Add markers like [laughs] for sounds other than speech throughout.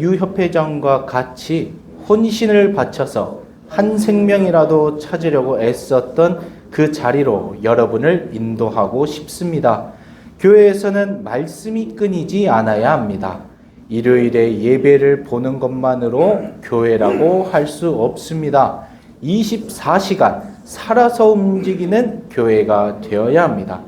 유협회장과 같이 혼신을 바쳐서 한 생명이라도 찾으려고 애썼던 그 자리로 여러분을 인도하고 싶습니다. 교회에서는 말씀이 끊이지 않아야 합니다. 일요일에 예배를 보는 것만으로 교회라고 할 수 없습니다. 24시간 살아서 움직이는 교회가 되어야 합니다.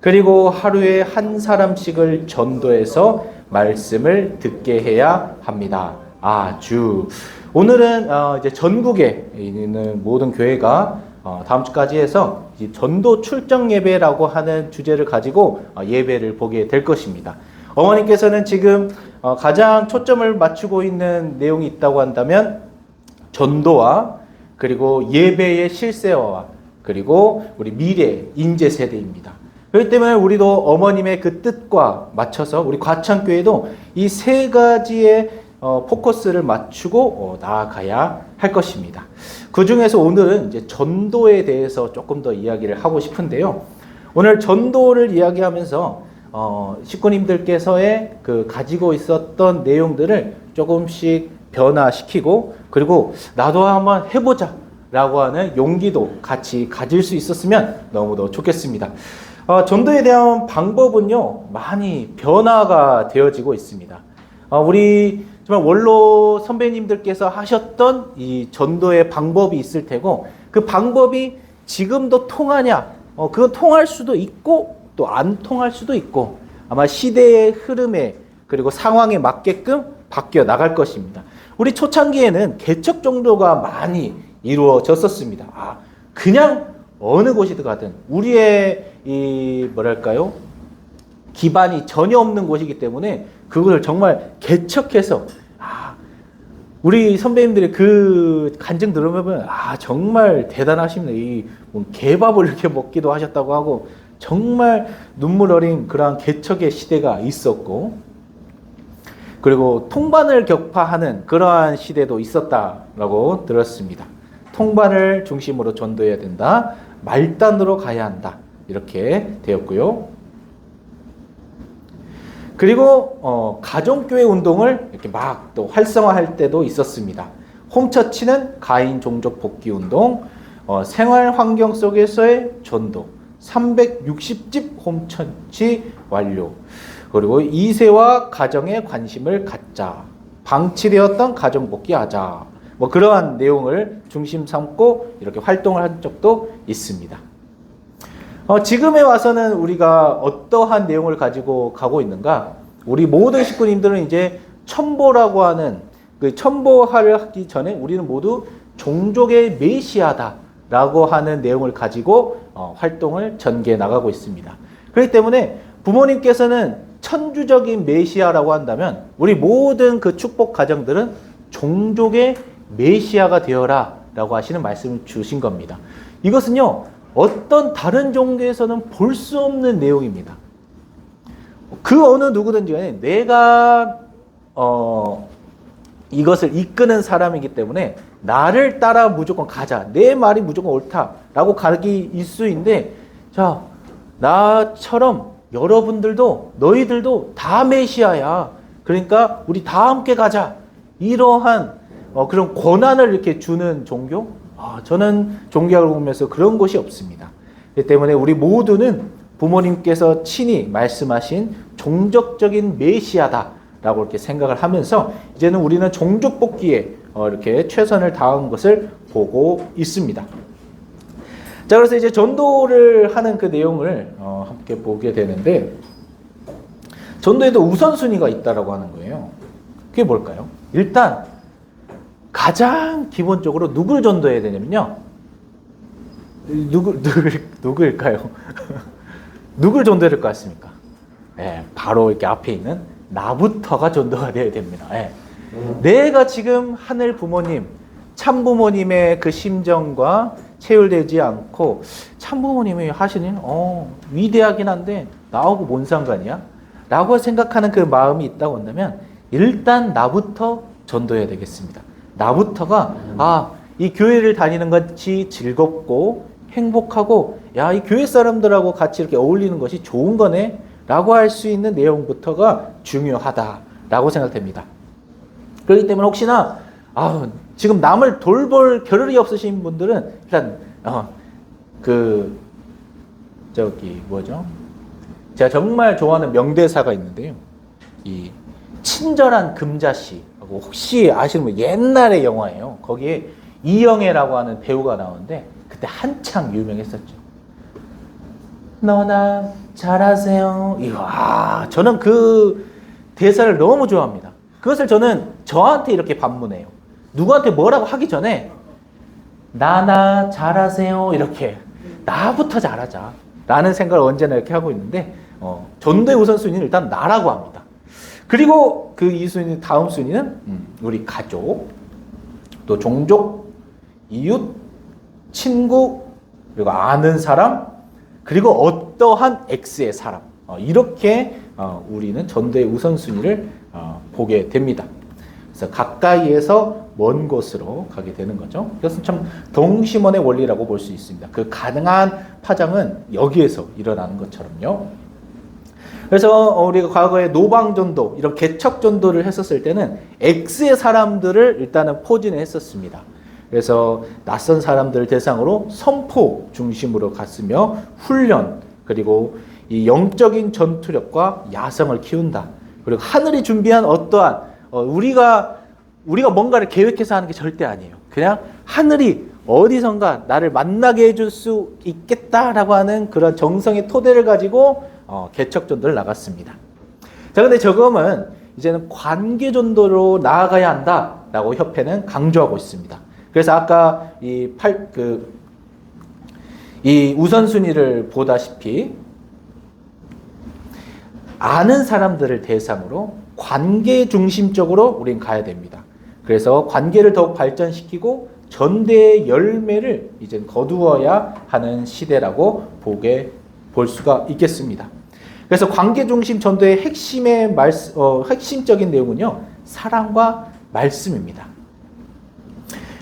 그리고 하루에 한 사람씩을 전도해서 말씀을 듣게 해야 합니다. 아주 오늘은 어, 이제 전국에 있는 모든 교회가 어, 다음 주까지 해서 전도 출정 예배라고 하는 주제를 가지고 어, 예배를 보게 될 것입니다. 어머니께서는 지금 어, 가장 초점을 맞추고 있는 내용이 있다고 한다면 전도와 그리고 예배의 실세와 그리고 우리 미래 인재 세대입니다. 그렇기 때문에 우리도 어머님의 그 뜻과 맞춰서 우리 과창교회도 이 세 가지의 어, 포커스를 맞추고 어, 나아가야 할 것입니다. 그 중에서 오늘은 이제 전도에 대해서 조금 더 이야기를 하고 싶은데요. 오늘 전도를 이야기하면서 어, 식구님들께서의 그 가지고 있었던 내용들을 조금씩 변화시키고 그리고 나도 한번 해보자 라고 하는 용기도 같이 가질 수 있었으면 너무도 좋겠습니다. 어, 전도에 대한 방법은요, 많이 변화가 되어지고 있습니다. 어, 우리 정말 원로 선배님들께서 하셨던 이 전도의 방법이 있을 테고, 그 방법이 지금도 통하냐, 어, 그건 통할 수도 있고, 또 안 통할 수도 있고, 아마 시대의 흐름에, 그리고 상황에 맞게끔 바뀌어 나갈 것입니다. 우리 초창기에는 개척 정도가 많이 이루어졌었습니다. 아, 그냥 어느 곳이든 가든 우리의 이 뭐랄까요? 기반이 전혀 없는 곳이기 때문에 그것을 정말 개척해서 아, 우리 선배님들의 그 간증 들으면 아 정말 대단하십니다. 이뭐 개밥을 이렇게 먹기도 하셨다고 하고 정말 눈물 어린 그러한 개척의 시대가 있었고 그리고 통반을 격파하는 그러한 시대도 있었다라고 들었습니다. 통반을 중심으로 전도해야 된다. 말단으로 가야 한다. 이렇게 되었고요. 그리고 어, 가정교회 운동을 이렇게 막 또 활성화할 때도 있었습니다. 홈처치는 가인 종족 복귀 운동, 어, 생활 환경 속에서의 전도, 360집 홈처치 완료. 그리고 2세와 가정에 관심을 갖자. 방치되었던 가정 복귀하자. 뭐 그러한 내용을 중심 삼고 이렇게 활동을 한 적도 있습니다. 어, 지금에 와서는 우리가 어떠한 내용을 가지고 가고 있는가? 우리 모든 식구님들은 이제 첨보라고 하는 그 첨보를 하기 전에 우리는 모두 종족의 메시아다라고 하는 내용을 가지고 어, 활동을 전개해 나가고 있습니다. 그렇기 때문에 부모님께서는 천주적인 메시아라고 한다면 우리 모든 그 축복 가정들은 종족의 메시아가 되어라 라고 하시는 말씀을 주신 겁니다. 이것은요 어떤 다른 종교에서는 볼 수 없는 내용입니다. 그 어느 누구든지 내가 어 이것을 이끄는 사람이기 때문에 나를 따라 무조건 가자. 내 말이 무조건 옳다 라고 가기 일수인데 자, 나처럼 여러분들도 너희들도 다 메시아야. 그러니까 우리 다 함께 가자. 이러한 어, 그런 권한을 이렇게 주는 종교? 아, 저는 종교학을 보면서 그런 것이 없습니다. 그렇기 때문에 우리 모두는 부모님께서 친히 말씀하신 종족적인 메시아다라고 이렇게 생각을 하면서 이제는 우리는 종족 복귀에 어, 이렇게 최선을 다한 것을 보고 있습니다. 자, 그래서 이제 전도를 하는 그 내용을 어, 함께 보게 되는데 전도에도 우선순위가 있다라고 하는 거예요. 그게 뭘까요? 일단 가장 기본적으로 누굴 전도해야 되냐면요. 누구 누구 누구일까요? [laughs] 누굴 전도해야 될 것 같습니까? 예, 바로 이렇게 앞에 있는 나부터가 전도가 되어야 됩니다. 예. 내가 지금 하늘 부모님, 참 부모님의 그 심정과 체율되지 않고 참 부모님이 하시는 어 위대하긴 한데 나하고 뭔 상관이야? 라고 생각하는 그 마음이 있다고 한다면 일단 나부터 전도해야 되겠습니다. 나부터가 아, 이 교회를 다니는 것이 즐겁고 행복하고 야, 이 교회 사람들하고 같이 이렇게 어울리는 것이 좋은 거네. 라고 할 수 있는 내용부터가 중요하다라고 생각됩니다. 그렇기 때문에 혹시나 아, 지금 남을 돌볼 겨를이 없으신 분들은 일단 어, 그 저기 뭐죠? 제가 정말 좋아하는 명대사가 있는데요. 이 친절한 금자씨 혹시 아시는 분 옛날의 영화예요. 거기에 이영애라고 하는 배우가 나오는데 그때 한창 유명했었죠. 너나 잘하세요. 이거 아 저는 그 대사를 너무 좋아합니다. 그것을 저는 저한테 이렇게 반문해요. 누구한테 뭐라고 하기 전에 나나 잘하세요 이렇게 나부터 잘하자 라는 생각을 언제나 이렇게 하고 있는데 어, 전도의 우선순위는 일단 나라고 합니다. 그리고 그 이순위 다음 순위는 음, 우리 가족 또 종족 이웃 친구 그리고 아는 사람 그리고 어떠한 X의 사람 어, 이렇게 어, 우리는 전도의 우선순위를 어, 보게 됩니다. 그래서 가까이에서 먼 곳으로 가게 되는 거죠. 이것은 참 동심원의 원리라고 볼 수 있습니다. 그 가능한 파장은 여기에서 일어나는 것처럼요. 그래서 우리가 과거에 노방전도, 이런 개척전도를 했었을 때는 X의 사람들을 일단은 포진을 했었습니다. 그래서 낯선 사람들 대상으로 선포 중심으로 갔으며 훈련, 그리고 이 영적인 전투력과 야성을 키운다. 그리고 하늘이 준비한 어떠한 어, 우리가 우리가 뭔가를 계획해서 하는 게 절대 아니에요. 그냥 하늘이 어디선가 나를 만나게 해줄 수 있겠다라고 하는 그런 정성의 토대를 가지고 어, 개척전도를 나갔습니다. 자, 근데 저금은 이제는 관계전도로 나아가야 한다라고 협회는 강조하고 있습니다. 그래서 아까 이 팔, 그, 이 우선순위를 보다시피 아는 사람들을 대상으로 관계 중심적으로 우린 가야 됩니다. 그래서 관계를 더욱 발전시키고 전대의 열매를 이제 거두어야 하는 시대라고 보게 볼 수가 있겠습니다. 그래서 관계 중심 전도의 핵심의 말, 어, 핵심적인 내용은요 사랑과 말씀입니다.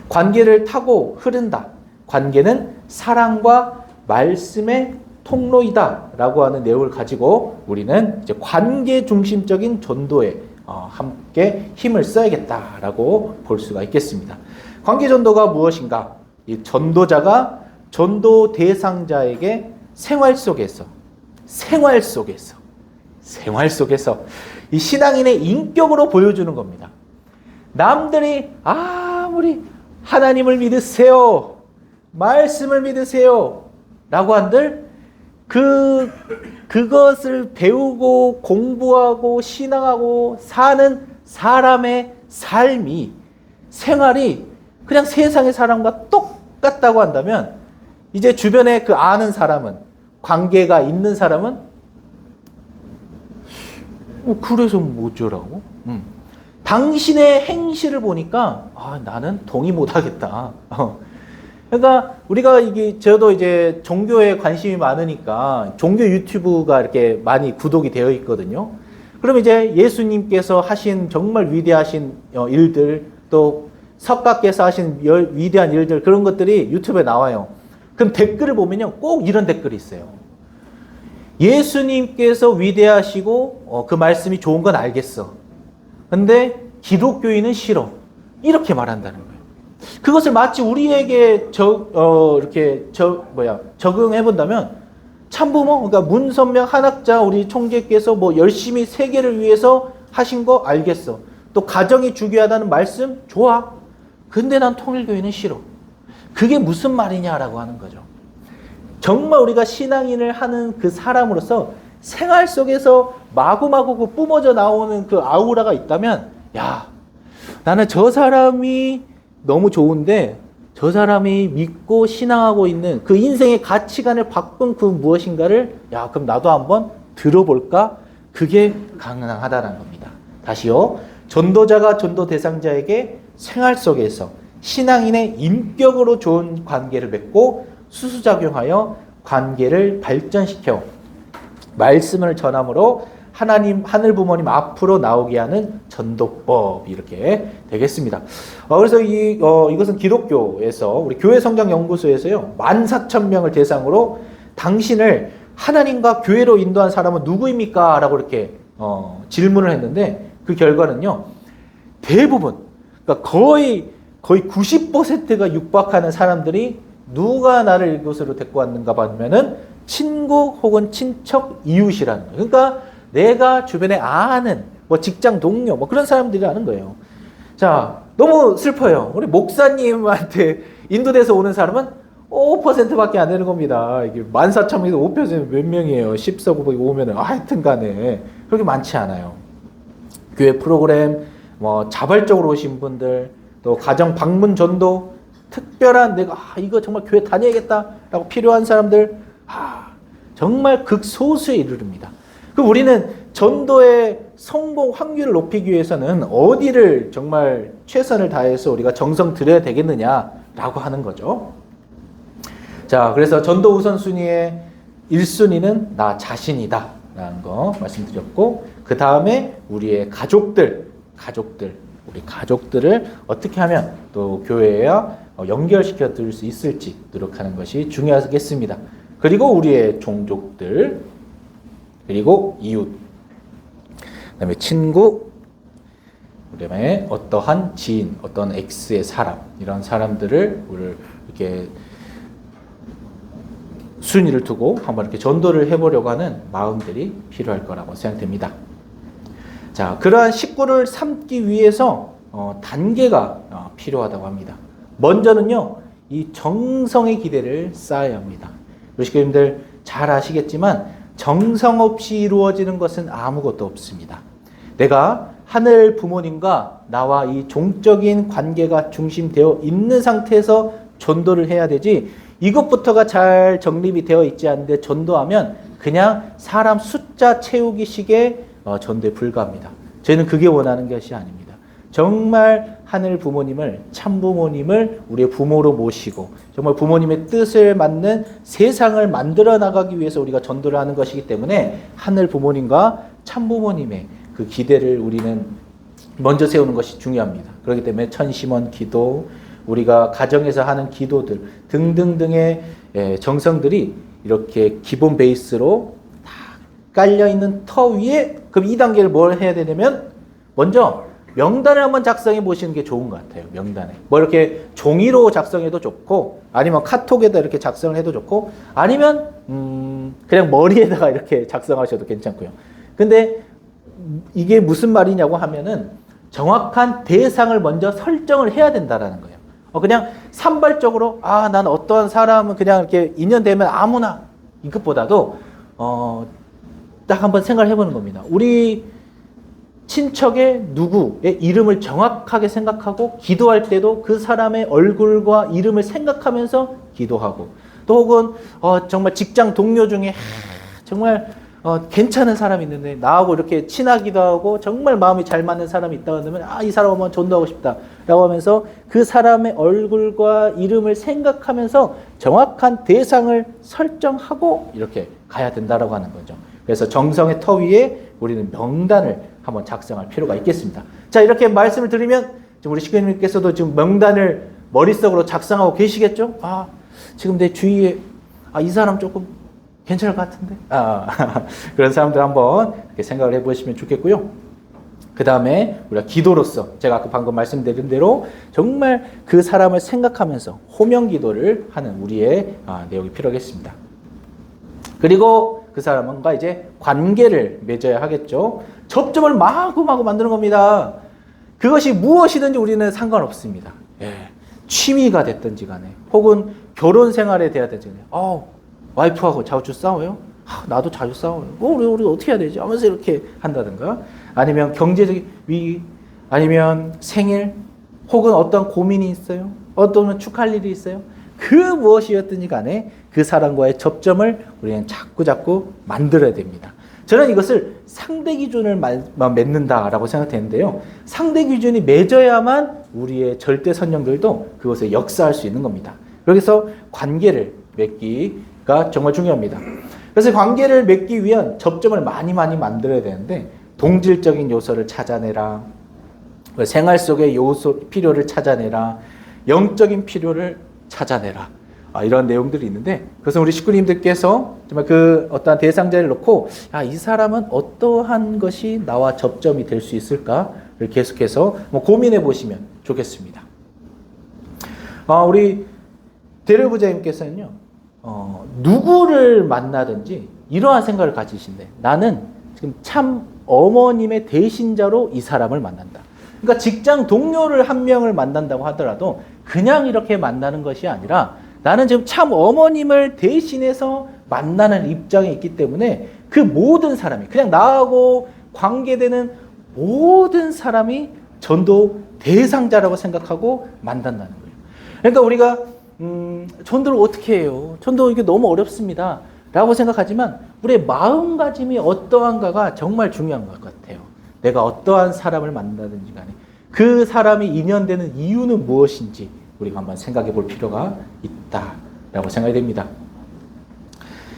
관계를 타고 흐른다. 관계는 사랑과 말씀의 통로이다 라고 하는 내용을 가지고 우리는 이제 관계 중심적인 전도에 어, 함께 힘을 써야겠다 라고 볼 수가 있겠습니다. 관계 전도가 무엇인가? 이 전도자가 전도 대상자에게 생활 속에서 생활 속에서 생활 속에서 이 신앙인의 인격으로 보여주는 겁니다. 남들이 아무리 하나님을 믿으세요. 말씀을 믿으세요. 라고 한들 그 그것을 배우고 공부하고 신앙하고 사는 사람의 삶이 생활이 그냥 세상의 사람과 똑같다고 한다면 이제 주변에 그 아는 사람은 관계가 있는 사람은 어, 그래서 뭐죠라고? 음. 당신의 행실을 보니까 아, 나는 동의 못하겠다. [laughs] 어. 그러니까 우리가 이게 저도 이제 종교에 관심이 많으니까 종교 유튜브가 이렇게 많이 구독이 되어 있거든요. 그럼 이제 예수님께서 하신 정말 위대하신 어, 일들 또 석가께서 하신 위대한 일들 그런 것들이 유튜브에 나와요. 그럼 댓글을 보면요 꼭 이런 댓글이 있어요. 예수님께서 위대하시고 어, 그 말씀이 좋은 건 알겠어. 근데 기독교인은 싫어. 이렇게 말한다는 거예요. 그것을 마치 우리에게 저, 어, 이렇게 저, 뭐야, 적응해 본다면 참부모, 그러니까 문선명 한학자 우리 총재께서 뭐 열심히 세계를 위해서 하신 거 알겠어. 또 가정이 중요하다는 말씀 좋아. 근데 난 통일교회는 싫어. 그게 무슨 말이냐라고 하는 거죠. 정말 우리가 신앙인을 하는 그 사람으로서 생활 속에서 마구마구 그 뿜어져 나오는 그 아우라가 있다면, 야, 나는 저 사람이 너무 좋은데 저 사람이 믿고 신앙하고 있는 그 인생의 가치관을 바꾼 그 무엇인가를 야 그럼 나도 한번 들어볼까? 그게 가능하다는 겁니다. 다시요. 전도자가 전도 대상자에게 생활 속에서 신앙인의 인격으로 좋은 관계를 맺고 수수작용하여 관계를 발전시켜 말씀을 전함으로 하나님 하늘 부모님 앞으로 나오게 하는 전도법 이렇게 되겠습니다. 어, 그래서 이 어, 이것은 기독교에서 우리 교회 성장 연구소에서요 만 사천 명을 대상으로 당신을 하나님과 교회로 인도한 사람은 누구입니까?라고 이렇게 어, 질문을 했는데 그 결과는요 대부분 그러니까 거의 거의 90%가 육박하는 사람들이 누가 나를 이곳으로 데리고 왔는가 보면은 친구 혹은 친척 이웃이라는 거예요. 그러니까 내가 주변에 아는 뭐 직장 동료 뭐 그런 사람들이라는 거예요. 자, 너무 슬퍼요. 우리 목사님한테 [laughs] 인도돼서 오는 사람은 5%밖에 안 되는 겁니다. 이게 14,000명에서 5%몇 명이에요. 10석 오면은 하여튼 간에 그렇게 많지 않아요. 교회 프로그램 뭐 자발적으로 오신 분들 또 가정 방문 전도 특별한 내가 아, 이거 정말 교회 다녀야겠다라고 필요한 사람들 아, 정말 극소수에 이르릅니다. 그 우리는 전도의 성공 확률을 높이기 위해서는 어디를 정말 최선을 다해서 우리가 정성 들여야 되겠느냐라고 하는 거죠. 자, 그래서 전도 우선순위의 1순위는 나 자신이다. 라는 거 말씀드렸고, 그 다음에 우리의 가족들, 가족들, 우리 가족들을 어떻게 하면 또 교회와 연결시켜 드릴 수 있을지 노력하는 것이 중요하겠습니다. 그리고 우리의 종족들, 그리고 이웃, 그다음에 친구, 그다음에 어떠한 지인, 어떤 X의 사람 이런 사람들을 우리 이렇게 순위를 두고 한번 이렇게 전도를 해보려고 하는 마음들이 필요할 거라고 생각됩니다. 자, 그러한 식구를 삼기 위해서 어, 단계가 어, 필요하다고 합니다. 먼저는요, 이 정성의 기대를 쌓아야 합니다. 우리 식구님들 잘 아시겠지만 정성 없이 이루어지는 것은 아무것도 없습니다. 내가 하늘 부모님과 나와 이 종적인 관계가 중심되어 있는 상태에서 전도를 해야 되지 이것부터가 잘 정립이 되어 있지 않은데 전도하면 그냥 사람 숫자 채우기 식의 어, 전도에 불과합니다. 저희는 그게 원하는 것이 아닙니다. 정말 하늘 부모님을 참 부모님을 우리의 부모로 모시고 정말 부모님의 뜻을 맞는 세상을 만들어 나가기 위해서 우리가 전도를 하는 것이기 때문에 하늘 부모님과 참 부모님의 그 기대를 우리는 먼저 세우는 것이 중요합니다. 그렇기 때문에 천심원 기도, 우리가 가정에서 하는 기도들 등등등의 예, 정성들이 이렇게 기본 베이스로 다 깔려 있는 터 위에 그럼 이 단계를 뭘 해야 되냐면 먼저 명단을 한번 작성해 보시는 게 좋은 것 같아요. 명단에 뭐 이렇게 종이로 작성해도 좋고 아니면 카톡에다 이렇게 작성을 해도 좋고 아니면 음 그냥 머리에다가 이렇게 작성하셔도 괜찮고요. 근데 이게 무슨 말이냐고 하면은 정확한 대상을 먼저 설정을 해야 된다라는 거예요. 어, 그냥 산발적으로 아, 난 어떠한 사람은 그냥 이렇게 인연되면 아무나 이것보다도 어, 딱 한번 생각을 해보는 겁니다. 우리 친척의 누구의 이름을 정확하게 생각하고 기도할 때도 그 사람의 얼굴과 이름을 생각하면서 기도하고 또 혹은 어, 정말 직장 동료 중에 정말 어, 괜찮은 사람이 있는데 나하고 이렇게 친하기도 하고 정말 마음이 잘 맞는 사람이 있다 그러면 아 이 사람 한번 전도하고 싶다라고 하면서 그 사람의 얼굴과 이름을 생각하면서 정확한 대상을 설정하고 이렇게 가야 된다라고 하는 거죠. 그래서 정성의 터 위에 우리는 명단을 한번 작성할 필요가 있겠습니다. 자 이렇게 말씀을 드리면 우리 시교님께서도 지금 명단을 머릿속으로 작성하고 계시겠죠? 아 지금 내 주위에 아 이 사람 조금 괜찮을 것 같은데? 아, [laughs] 그런 사람들 한번 생각을 해보시면 좋겠고요. 그 다음에 우리가 기도로서 제가 아까 방금 말씀드린 대로 정말 그 사람을 생각하면서 호명 기도를 하는 우리의 아, 내용이 필요하겠습니다. 그리고 그 사람과 이제 관계를 맺어야 하겠죠. 접점을 마구마구 만드는 겁니다. 그것이 무엇이든지 우리는 상관없습니다. 예. 취미가 됐든지 간에 혹은 결혼 생활에 대하든지 간에 어, 와이프하고 자주 싸워요? 아, 나도 자주 싸워요. 어, 우리, 우리 어떻게 해야 되지? 하면서 이렇게 한다든가. 아니면 경제적인 위기, 아니면 생일, 혹은 어떤 고민이 있어요. 어떤 축할 일이 있어요. 그 무엇이었든지 간에 그 사람과의 접점을 우리는 자꾸 자꾸 만들어야 됩니다. 저는 이것을 상대 기준을 맺는다라고 생각되는데요. 상대 기준이 맺어야만 우리의 절대 선령들도 그것에 역사할 수 있는 겁니다. 그래서 관계를 맺기가 정말 중요합니다. 그래서 관계를 맺기 위한 접점을 많이 많이 만들어야 되는데 동질적인 요소를 찾아내라. 생활 속의 요소 필요를 찾아내라. 영적인 필요를 찾아내라. 아, 이런 내용들이 있는데 그래서 우리 식구님들께서 정말 그 어떠한 대상자를 놓고 아, 이 사람은 어떠한 것이 나와 접점이 될 수 있을까? 계속해서 뭐 고민해 보시면 좋겠습니다. 어, 우리 대려부자님께서는요, 어, 누구를 만나든지 이러한 생각을 가지신대. 나는 지금 참 어머님의 대신자로 이 사람을 만난다. 그러니까 직장 동료를 한 명을 만난다고 하더라도 그냥 이렇게 만나는 것이 아니라 나는 지금 참 어머님을 대신해서 만나는 입장에 있기 때문에 그 모든 사람이 그냥 나하고 관계되는 모든 사람이 전도 대상자라고 생각하고 만난다는 거예요. 그러니까 우리가 음, 전도를 어떻게 해요? 전도 이게 너무 어렵습니다. 라고 생각하지만 우리의 마음가짐이 어떠한가가 정말 중요한 것 같아요. 내가 어떠한 사람을 만나든지 간에 그 사람이 인연되는 이유는 무엇인지 우리가 한번 생각해 볼 필요가 있다라고 생각이 됩니다.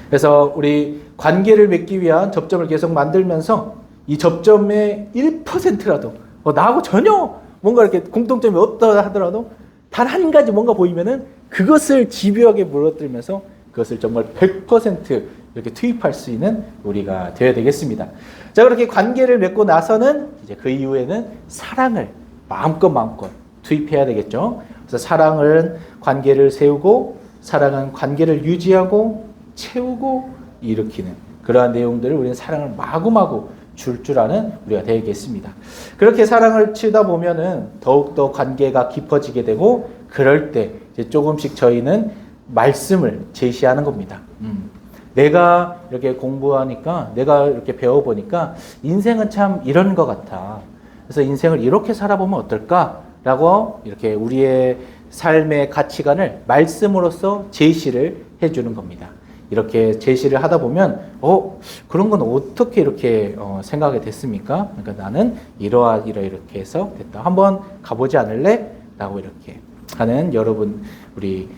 그래서 우리 관계를 맺기 위한 접점을 계속 만들면서 이 접점의 1%라도 어, 나하고 전혀 뭔가 이렇게 공통점이 없다 하더라도 단 한 가지 뭔가 보이면은 그것을 집요하게 물어들면서 그것을 정말 100% 이렇게 투입할 수 있는 우리가 되어야 되겠습니다. 자, 그렇게 관계를 맺고 나서는 이제 그 이후에는 사랑을 마음껏 마음껏 투입해야 되겠죠. 그래서 사랑은 관계를 세우고 사랑은 관계를 유지하고 채우고 일으키는 그러한 내용들을 우리는 사랑을 마구마구 줄줄 아는 우리가 되겠습니다. 그렇게 사랑을 치다 보면은 더욱더 관계가 깊어지게 되고 그럴 때 조금씩 저희는 말씀을 제시하는 겁니다. 음. 내가 이렇게 공부하니까 내가 이렇게 배워보니까 인생은 참 이런 것 같아. 그래서 인생을 이렇게 살아보면 어떨까 라고 이렇게 우리의 삶의 가치관을 말씀으로써 제시를 해주는 겁니다. 이렇게 제시를 하다 보면 어 그런 건 어떻게 이렇게 어, 생각이 됐습니까? 그러니까 나는 이러하 이러 이렇게 해서 됐다. 한번 가보지 않을래? 라고 이렇게 하는 여러분 우리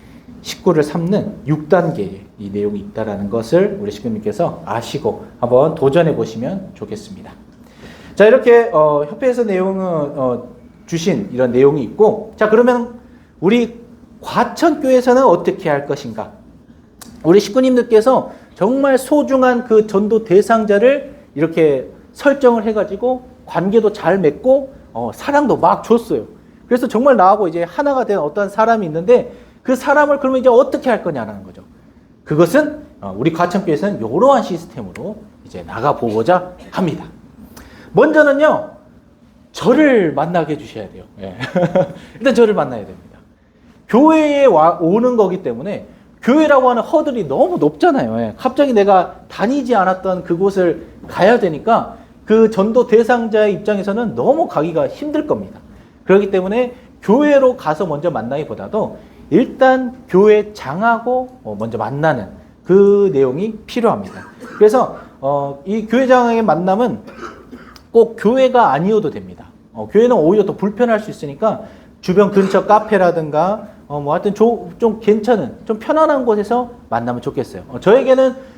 식구를 삼는 6단계의 이 내용이 있다라는 것을 우리 식구님께서 아시고 한번 도전해 보시면 좋겠습니다. 자 이렇게 어, 협회에서 내용을 어, 주신 이런 내용이 있고 자 그러면 우리 과천교에서는 어떻게 할 것인가? 우리 식구님들께서 정말 소중한 그 전도 대상자를 이렇게 설정을 해가지고 관계도 잘 맺고 어, 사랑도 막 줬어요. 그래서 정말 나하고 이제 하나가 된 어떤 사람이 있는데 그 사람을 그러면 이제 어떻게 할 거냐라는 거죠. 그것은 어, 우리 과천교에서는 이러한 시스템으로 이제 나가 보고자 합니다. 먼저는요, 저를 만나게 해주셔야 돼요. 예. [laughs] 일단 저를 만나야 됩니다. 교회에 와, 오는 거기 때문에 교회라고 하는 허들이 너무 높잖아요. 예. 갑자기 내가 다니지 않았던 그곳을 가야 되니까 그 전도 대상자의 입장에서는 너무 가기가 힘들 겁니다. 그렇기 때문에 교회로 가서 먼저 만나기보다도 일단 교회 장하고 어, 먼저 만나는 그 내용이 필요합니다. 그래서 어, 이 교회장의 만남은 꼭 교회가 아니어도 됩니다. 어, 교회는 오히려 더 불편할 수 있으니까 주변 근처 카페라든가 어, 뭐 하여튼 조, 좀 괜찮은 좀 편안한 곳에서 만나면 좋겠어요. 어, 저에게는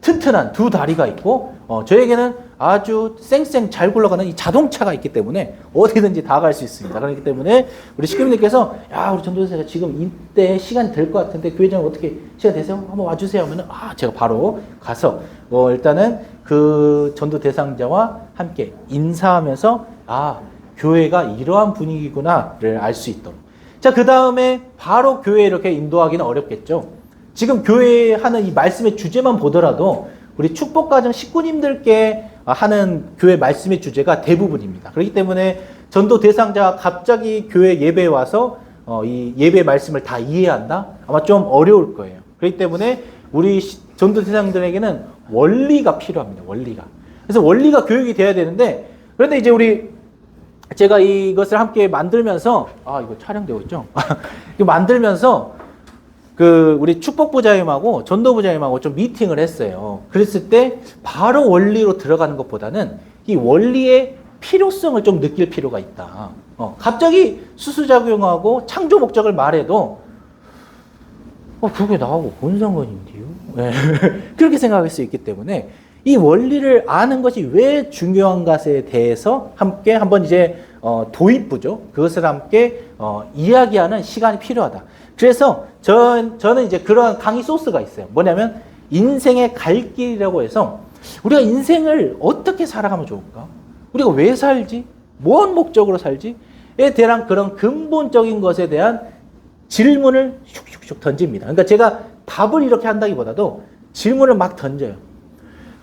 튼튼한 두 다리가 있고 어, 저에게는 아주 쌩쌩 잘 굴러가는 이 자동차가 있기 때문에 어디든지 다 갈 수 있습니다. 그렇기 때문에 우리 식구님들께서 야 우리 전도사가 지금 이때 시간이 될것 같은데 교회장 어떻게 시간 되세요? 한번 와주세요 하면은 아 제가 바로 가서 뭐 일단은 그 전도 대상자와 함께 인사하면서 아 교회가 이러한 분위기구나를 알 수 있도록 자 그 다음에 바로 교회 이렇게 인도하기는 어렵겠죠. 지금 교회 하는 이 말씀의 주제만 보더라도 우리 축복가정 식구님들께 하는 교회 말씀의 주제가 대부분입니다. 그렇기 때문에 전도 대상자가 갑자기 교회 예배에 와서 어, 이 예배 말씀을 다 이해한다? 아마 좀 어려울 거예요. 그렇기 때문에 우리 전도 대상들에게는 원리가 필요합니다. 원리가. 그래서 원리가 교육이 돼야 되는데 그런데 이제 우리 제가 이것을 함께 만들면서 아 이거 촬영되고 있죠? [laughs] 만들면서 그 우리 축복부자님하고 전도부자님하고 좀 미팅을 했어요. 그랬을 때 바로 원리로 들어가는 것보다는 이 원리의 필요성을 좀 느낄 필요가 있다. 어, 갑자기 수수작용하고 창조 목적을 말해도 어, 그게 나하고 뭔 상관인데요? 네. [laughs] 그렇게 생각할 수 있기 때문에 이 원리를 아는 것이 왜 중요한 것에 대해서 함께 한번 이제 어, 도입부죠. 그것을 함께 어, 이야기하는 시간이 필요하다. 그래서 전, 저는 이제 그러한 강의 소스가 있어요. 뭐냐면 인생의 갈 길이라고 해서 우리가 인생을 어떻게 살아가면 좋을까? 우리가 왜 살지? 뭔 목적으로 살지? 에 대한 그런 근본적인 것에 대한 질문을 슉슉슉 던집니다. 그러니까 제가 답을 이렇게 한다기보다도 질문을 막 던져요.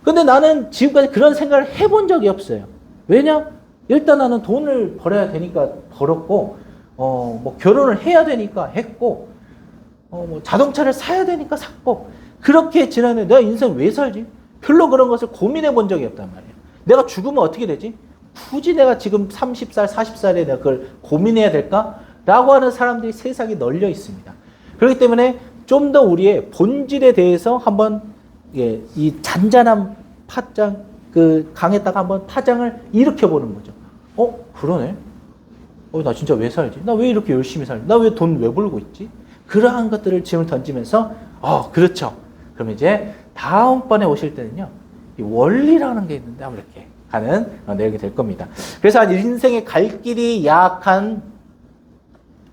근데 나는 지금까지 그런 생각을 해본 적이 없어요. 왜냐? 일단 나는 돈을 벌어야 되니까 벌었고, 어, 뭐 결혼을 해야 되니까 했고, 어, 뭐 자동차를 사야 되니까 샀고, 그렇게 지나는데 내가 인생 왜 살지? 별로 그런 것을 고민해 본 적이 없단 말이에요. 내가 죽으면 어떻게 되지? 굳이 내가 지금 30살, 40살에 내가 그걸 고민해야 될까? 라고 하는 사람들이 세상에 널려 있습니다. 그렇기 때문에 좀 더 우리의 본질에 대해서 한번 예, 이 잔잔한 파장 그 강에다가 한번 파장을 일으켜 보는 거죠. 어 그러네. 어나 진짜 왜 살지? 나 왜 이렇게 열심히 살지? 나 왜 돈 왜 벌고 있지? 그러한 것들을 질문 던지면서 어 그렇죠. 그럼 이제 다음번에 오실 때는요 이 원리라는 게 있는데 이렇게 가는 어, 내용이 될 겁니다. 그래서 인생의 갈 길이 약한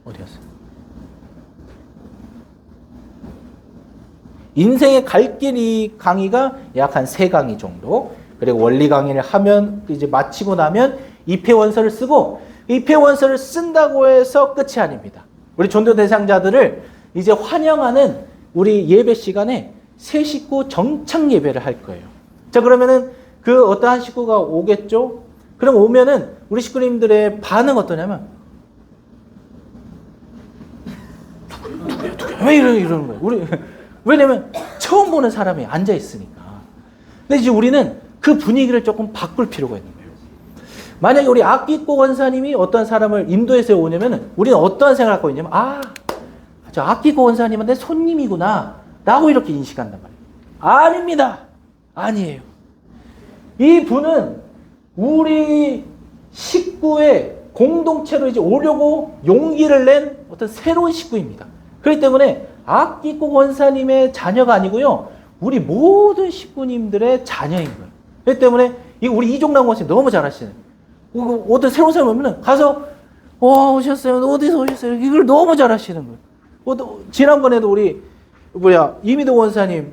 어디였어? 인생의 갈 길이 강의가 약 한 세 강의 정도. 그리고 원리 강의를 하면 이제 마치고 나면 입회 원서를 쓰고 입회 원서를 쓴다고 해서 끝이 아닙니다. 우리 전도 대상자들을 이제 환영하는 우리 예배 시간에 새 식구 정착 예배를 할 거예요. 자 그러면은 그 어떠한 식구가 오겠죠? 그럼 오면은 우리 식구님들의 반응 어떠냐면 [laughs] 왜 이러 이러는 거예요? 우리 왜냐면 처음 보는 사람이 앉아 있으니까. 근데 이제 우리는 그 분위기를 조금 바꿀 필요가 있는 거예요. 만약에 우리 악기고 원사님이 어떤 사람을 인도해서 오냐면은 우리는 어떠한 생각을 갖고 있냐면 아, 저 악기고 원사님은 내 손님이구나 라고 이렇게 인식한단 말이에요. 아닙니다. 아니에요. 이 분은 우리 식구의 공동체로 이제 오려고 용기를 낸 어떤 새로운 식구입니다. 그렇기 때문에 악기고 원사님의 자녀가 아니고요. 우리 모든 식구님들의 자녀인 거예요. 그렇기 때문에 이 우리 이종남 원사님 너무 잘하시는. 어, 어떤 새로운 사람 오면은 가서 와 오셨어요. 어디서 오셨어요? 이걸 너무 잘하시는 거예요. 어, 또 지난번에도 우리 뭐야 이미도 원사님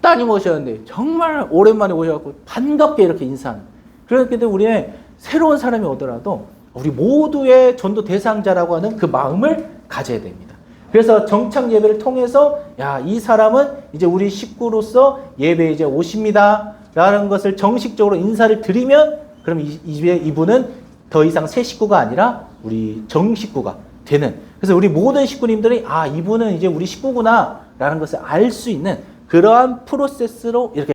따님 오셨는데 정말 오랜만에 오셔갖고 반갑게 이렇게 인사하는. 그렇기 때문에 우리의 새로운 사람이 오더라도 우리 모두의 전도 대상자라고 하는 그 마음을 가져야 됩니다. 그래서 정착 예배를 통해서 야, 이 사람은 이제 우리 식구로서 예배 이제 오십니다. 라는 것을 정식적으로 인사를 드리면 그럼 이, 이, 이분은 더 이상 새 식구가 아니라 우리 정 식구가 되는 그래서 우리 모든 식구님들이 아, 이분은 이제 우리 식구구나 라는 것을 알 수 있는 그러한 프로세스로 이렇게